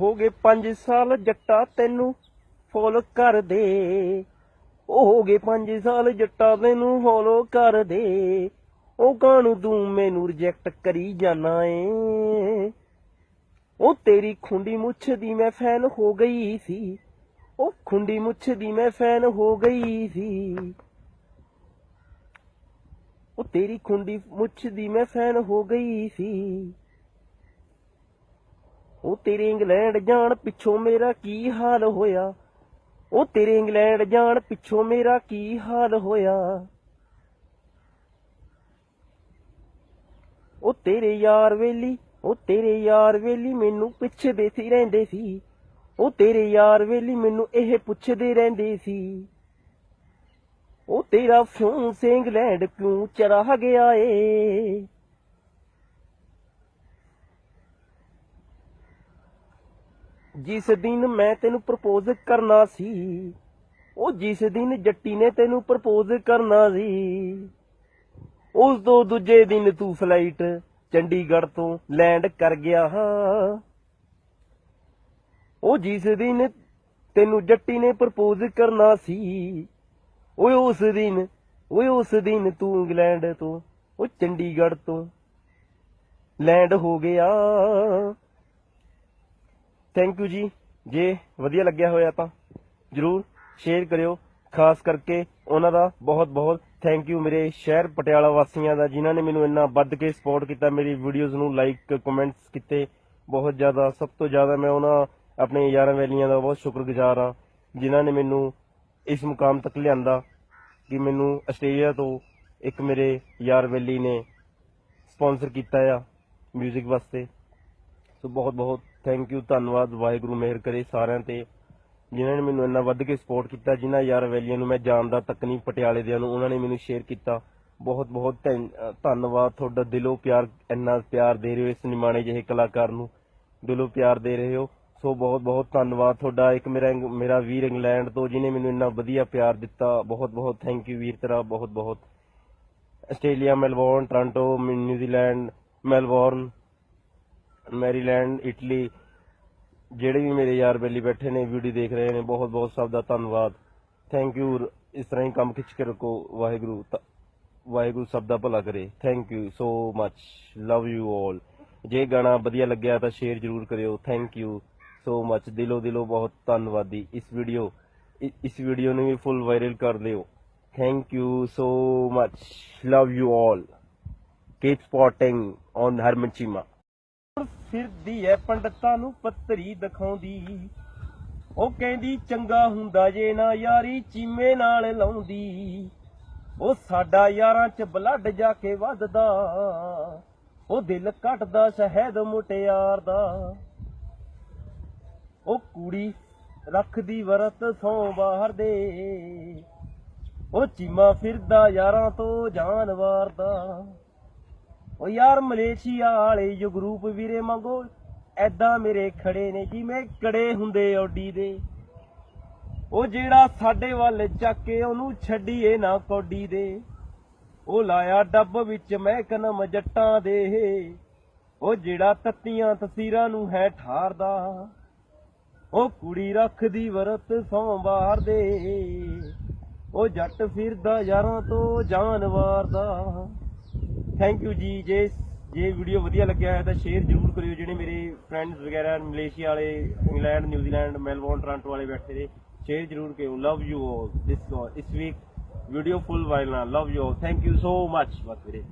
ਹੋ ਗਏ 5 ਸਾਲ ਜੱਟਾ ਤੈਨੂੰ ਫੋਲੋ ਕਰ ਦੇ ਉਹ ਹੋ ਗਏ 5 ਸਾਲ ਜੱਟਾ ਤੈਨੂੰ ਫੋਲੋ ਕਰ ਉਹ ਕਾਹਨੂੰ ਤੂੰ ਮੈਨੂੰ ਰਿਜੈਕਟ ਕਰੀ ਜਾਣਾ ਏ। ਉਹ ਤੇਰੀ ਖੁੰਡੀ ਮੁੱਛ ਦੀ ਮੈਂ ਫੈਨ ਹੋ ਗਈ ਸੀ। ਉਹ ਖੁੰਡੀ ਮੁੱਛ ਦੀ ਮੈਂ ਫੈਨ ਹੋ ਗਈ ਸੀ। ਉਹ ਤੇਰੀ ਖੁੰਡੀ ਮੁੱਛ ਦੀ ਮੈਂ ਫੈਨ ਹੋ ਗਈ ਸੀ। ਉਹ ਤੇਰੇ ਇੰਗਲੈਂਡ ਜਾਣ ਪਿੱਛੋਂ ਮੇਰਾ ਕੀ ਹਾਲ ਹੋਇਆ? ਉਹ ਤੇਰੇ ਇੰਗਲੈਂਡ ਜਾਣ ਪਿੱਛੋਂ ਮੇਰਾ ਕੀ ਹਾਲ ਹੋਇਆ? ਉਹ ਤੇਰੇ ਯਾਰ ਵੇਲੀ, ਉਹ ਤੇਰੇ ਯਾਰ ਵੇਲੀ ਮੈਨੂੰ ਪੁੱਛਦੇ ਸੀ, ਰਹਿੰਦੇ ਸੀ। ਉਹ ਤੇਰੇ ਯਾਰ ਵੇਲੀ ਮੈਨੂੰ ਇਹ ਪੁੱਛਦੇ ਰਹਿੰਦੇ ਸੀ। ਉਹ ਤੇਰਾ ਫਿਉਂ ਇੰਗਲੈਂਡ ਕਿਉਂ ਚਰਾ ਗਿਆ ਏ? ਜਿਸ ਦਿਨ ਮੈਂ ਤੈਨੂੰ ਪ੍ਰਪੋਜ਼ ਕਰਨਾ ਸੀ, ਉਹ ਜਿਸ ਦਿਨ ਜੱਟੀ ਨੇ ਤੈਨੂੰ ਪ੍ਰਪੋਜ਼ ਕਰਨਾ ਸੀ, ਉਸ ਤੋਂ ਦੂਜੇ ਦਿਨ ਤੂੰ ਫਲਾਈਟ ਚੰਡੀਗੜ੍ਹ ਤੋਂ ਲੈਂਡ ਕਰ ਗਿਆ ਉਹ ਜਿਸ ਦਿਨ ਤੈਨੂੰ ਜੱਟੀ ਨੇ ਪ੍ਰਪੋਜ਼ ਕਰਨਾ ਸੀ, ਓਏ ਉਸ ਦਿਨ, ਓਏ ਉਸ ਦਿਨ ਤੂੰ ਇੰਗਲੈਂਡ ਤੋਂ ਉਹ ਚੰਡੀਗੜ੍ਹ ਤੋਂ ਲੈਂਡ ਹੋ ਗਿਆ। ਥੈਂਕ ਯੂ ਜੀ। ਜੇ ਵਧੀਆ ਲੱਗਿਆ ਹੋਇਆ ਤਾਂ ਜਰੂਰ ਸ਼ੇਅਰ ਕਰਿਓ। ਖਾਸ ਕਰਕੇ ਉਹਨਾਂ ਦਾ ਬਹੁਤ ਬਹੁਤ ਥੈਂਕ ਯੂ ਮੇਰੇ ਸ਼ਹਿਰ ਪਟਿਆਲਾ ਵਾਸੀਆਂ ਦਾ, ਜਿਨ੍ਹਾਂ ਨੇ ਮੈਨੂੰ ਇੰਨਾ ਵੱਧ ਕੇ ਸਪੋਰਟ ਕੀਤਾ, ਮੇਰੀ ਵੀਡੀਓਜ਼ ਨੂੰ ਲਾਈਕ ਕਮੈਂਟਸ ਕੀਤੇ। ਬਹੁਤ ਜ਼ਿਆਦਾ, ਸਭ ਤੋਂ ਜ਼ਿਆਦਾ ਮੈਂ ਉਹਨਾਂ ਆਪਣੇ ਯਾਰਾਂ ਵੈਲੀਆਂ ਦਾ ਬਹੁਤ ਸ਼ੁਕਰਗੁਜ਼ਾਰ ਹਾਂ, ਜਿਨ੍ਹਾਂ ਨੇ ਮੈਨੂੰ ਇਸ ਮੁਕਾਮ ਤੱਕ ਲਿਆਂਦਾ ਕਿ ਮੈਨੂੰ ਆਸਟ੍ਰੇਲੀਆ ਤੋਂ ਇੱਕ ਮੇਰੇ ਯਾਰ ਵੈਲੀ ਨੇ ਸਪਾਂਸਰ ਕੀਤਾ ਆ 뮤직 ਵਾਸਤੇ। ਸੋ ਬਹੁਤ ਬਹੁਤ ਥੈਂਕ ਯੂ ਧੰਨਵਾਦ, ਵਾਹਿਗੁਰੂ, ਮਿਹਰ ਕਰੇ ਸਾਰਿਆਂ ਤੇ, ਜਿਨ੍ਹਾਂ ਨੇ ਮੈਨੂੰ ਇੰਨਾ ਵੱਧ ਕੇ ਸਪੋਰਟ ਕੀਤਾ, ਜਿਨ੍ਹਾਂ ਯਾਰ ਵੈਲੀਆਂ ਨੂੰ ਮੈਂ ਜਾਣਦਾ ਤੱਕ ਨਹੀਂ ਪਟਿਆਲੇ ਦਿਆਂ ਨੂੰ, ਉਹਨਾਂ ਨੇ ਮੈਨੂੰ ਸ਼ੇਅਰ ਕੀਤਾ। ਬਹੁਤ ਬਹੁਤ ਧੰਨਵਾਦ, ਤੁਹਾਡਾ ਦਿਲੋਂ ਪਿਆਰ, ਇੰਨਾ ਪਿਆਰ ਦੇ ਰਹੇ ਹੋ ਇਸ ਨਿਮਾਣੇ ਜਿਹੇ ਕਲਾਕਾਰ ਨੂੰ। ਦਿਲੋਂ ਪਿਆਰ ਦੇ ਰਹੇ ਹੋ। ਸੋ ਬਹੁਤ ਬਹੁਤ ਧੰਨਵਾਦ, ਤੁਹਾਡਾ ਇੱਕ ਮੇਰਾ ਮੇਰਾ ਵੀਰ ਇੰਗਲੈਂਡ ਤੋਂ ਜਿਨੇ ਮੈਨੂੰ ਇੰਨਾ ਵਧੀਆ ਪਿਆਰ ਦਿੱਤਾ। ਬਹੁਤ ਬਹੁਤ ਥੈਂਕ ਯੂ ਵੀਰ ਤੇਰਾ, ਬਹੁਤ ਬਹੁਤ। Australia, Melbourne, Toronto, New Zealand, Melbourne Maryland, Italy, ਜਿਹੜੇ ਵੀ ਮੇਰੇ ਯਾਰ ਬੇਲੀ ਬੈਠੇ ਨੇ ਵੀਡੀਓ ਦੇਖ ਰਹੇ ਨੇ, ਬਹੁਤ ਬਹੁਤ ਸਭ ਦਾ ਧੰਨਵਾਦ। ਥੈਂਕ ਯੂ ਇਸ ਤਰ੍ਹਾਂ ਹੀ ਕੰਮ ਖਿੱਚ ਕੇ ਰੱਖੋ, ਵਾਹਿਗੁਰੂ ਵਾਹਿਗੁਰੂ ਸਭ ਦਾ ਭਲਾ ਕਰੇ। Thank you so much love you all ਜੇ ਗਾਣਾ ਵਧੀਆ ਲੱਗਿਆ ਤਾਂ ਸ਼ੇਅਰ ਜ਼ਰੂਰ ਕਰਿਓ। ਥੈਂਕ ਯੂ ਸੋ ਮੱਚ ਦਿਲੋਂ ਦਿਲੋਂ ਬਹੁਤ ਧੰਨਵਾਦੀ ਇਸ ਵੀਡੀਓ ਇ- ਇਸ ਵੀਡੀਓ ਨੂੰ ਵੀ ਫੁੱਲ ਵਾਇਰਲ ਕਰ ਦਿਓ। Thank you so much love you all keep supporting on Harman Cheema ਫਿਰਦੀ ਐ ਪੰਡਤਾਂ ਨੂੰ ਪੱਤਰੀ ਦਿਖਾਉਂਦੀ। ਉਹ ਕਹਿੰਦੀ, ਚੰਗਾ ਹੁੰਦਾ ਜੇ ਨਾ ਯਾਰੀ ਚੀਮੇ ਨਾਲ ਲਾਉਂਦੀ। ਉਹ ਸਾਡਾ ਯਾਰਾਂ ਚ ਬਲੱਡ ਜਾ ਕੇ ਵੱਧਦਾ। ਉਹ ਦਿਲ ਘਟਦਾ, ਸ਼ਹਿਦ ਮੁਟਿਆਰ ਦਾ ਉਹ ਕੁੜੀ ਰੱਖਦੀ ਵਰਤ ਸੌ ਬਾਹਰ ਦੇ। ਉਹ ਚੀਮਾ ਫਿਰਦਾ ਯਾਰਾਂ ਤੋਂ ਜਾਨਵਾਰ ਦਾ ਓ ਯਾਰ ਮਲੇਸ਼ੀਆ ਵਾਲੇ ਜੋ ਗਰੂਪ ਵੀਰੇ ਮੰਗੋ ਐਦਾਂ ਮੇਰੇ ਖੜੇ ਨੇ ਜਿਵੇਂ ਕੜੇ ਹੁੰਦੇ ਓਡੀ ਦੇ। ਉਹ ਜਿਹੜਾ ਸਾਡੇ ਵੱਲ ਚੱਕ ਕੇ ਉਹਨੂੰ ਛੱਡੀਏ ਨਾ ਕੋਡੀ ਦੇ। ਉਹ ਲਾਇਆ ਡੱਬ ਵਿੱਚ ਮਹਿਕਨਮ ਜੱਟਾਂ ਦੇ। ਉਹ ਜਿਹੜਾ ਤੱਤੀਆਂ ਤਸਵੀਰਾਂ ਨੂੰ ਹੈ ਠਾਰਦਾ। ਉਹ ਕੁੜੀ ਰੱਖਦੀ ਵਰਤ ਸੌ ਬਾਹਰ ਦੇ। ਉਹ ਜੱਟ ਫਿਰਦਾ ਯਾਰਾਂ ਤੋਂ ਜਾਨਵਾਰ ਦਾ। ਥੈਂਕ ਯੂ ਜੀ। ਜੇ ਜੇ ਵੀਡੀਓ ਵਧੀਆ ਲੱਗਿਆ ਹੈ ਤਾਂ ਸ਼ੇਅਰ ਜ਼ਰੂਰ ਕਰਿਓ ਜਿਹੜੇ ਮੇਰੇ ਫਰੈਂਡਸ ਵਗੈਰਾ ਮਲੇਸ਼ੀਆ ਵਾਲੇ, ਇੰਗਲੈਂਡ ਨਿਊਜ਼ੀਲੈਂਡ ਮੈਲਬੌਰਨ, ਟੋਰਾਂਟੋ ਵਾਲੇ ਬੈਠੇ ਨੇ ਸ਼ੇਅਰ ਜ਼ਰੂਰ ਕਰਿਓ। ਲਵ you all this is week video full viral ਨਾ love you all thank you so much ਬਸ ਵੀਰੇ।